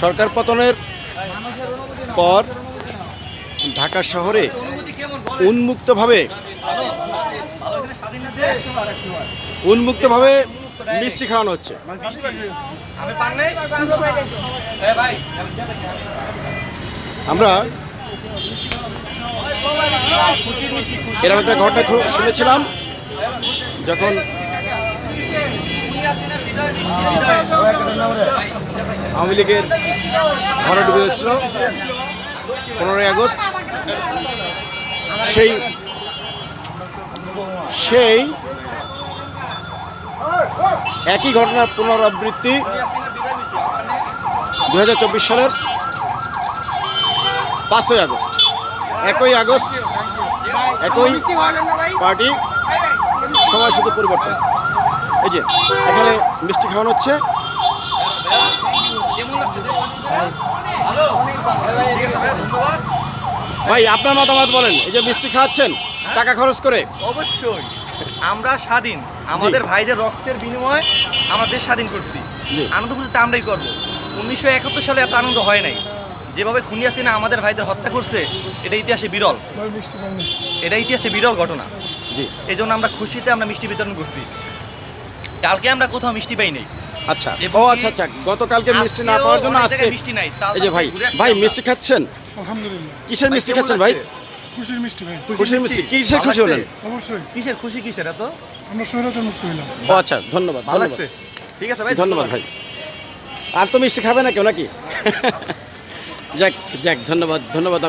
সরকার পতনের পর ঢাকা শহরে উন্মুক্তভাবে উন্মুক্তভাবে মিষ্টি খাওয়ানো হচ্ছে। আমরা এরকম একটা ঘটনা শুনেছিলাম, যখন আওয়ামী লীগের ডুবে হয়েছিল পনেরোই আগস্ট। সেই সেই একই ঘটনার পুনরাবৃত্তি দুহাজার চব্বিশ সালের পাঁচই আগস্ট। একই আগস্ট একই পার্টি সময় শুধু পরিবর্তন। এই যে এখানে মিষ্টি খাওয়ানো হচ্ছে। ভাই আপনার মতামত বলেন এই যে মিষ্টি খাওয়াচ্ছেন টাকা খরচ করে। অবশ্যই আমরা স্বাধীন। আমাদের ভাইদের রক্তের বিনিময়ে আমাদের দেশ স্বাধীন করছি। আনন্দ খুঁজতে আমরাই করব। উনিশশো একাত্তর সালে এত আনন্দ হয় নাই। যেভাবে খুনিয়া সিনা আমাদের ভাইদের হত্যা করছে এটা ইতিহাসে বিরল। এটা ইতিহাসে বিরল ঘটনা। জি। এই জন্য আমরা খুশিতে আমরা মিষ্টি বিতরণ করছি। কালকে আমরা কোথাও মিষ্টি পাই নাই। আচ্ছা। ও আচ্ছা আচ্ছা। গতকালকে মিষ্টি না পাওয়ার জন্য আজকে মিষ্টি নাই এই যে ভাই ভাই মিষ্টি খাচ্ছেন? আলহামদুলিল্লাহ। কিসের মিষ্টি খাচ্ছেন ভাই? খুশির মিষ্টি ভাই। খুশির মিষ্টি। কিসের খুশি হলেন? অবশ্যই। কিসের খুশি কিসের এত? আমরা স্বৈরাচার মুক্ত হইলাম ও আচ্ছা ধন্যবাদ ভালো লাগছে। ঠিক আছে ভাই ধন্যবাদ ভাই। আর তো মিষ্টি খাবে না কেউ নাকি? যাক যাক ধন্যবাদ ধন্যবাদ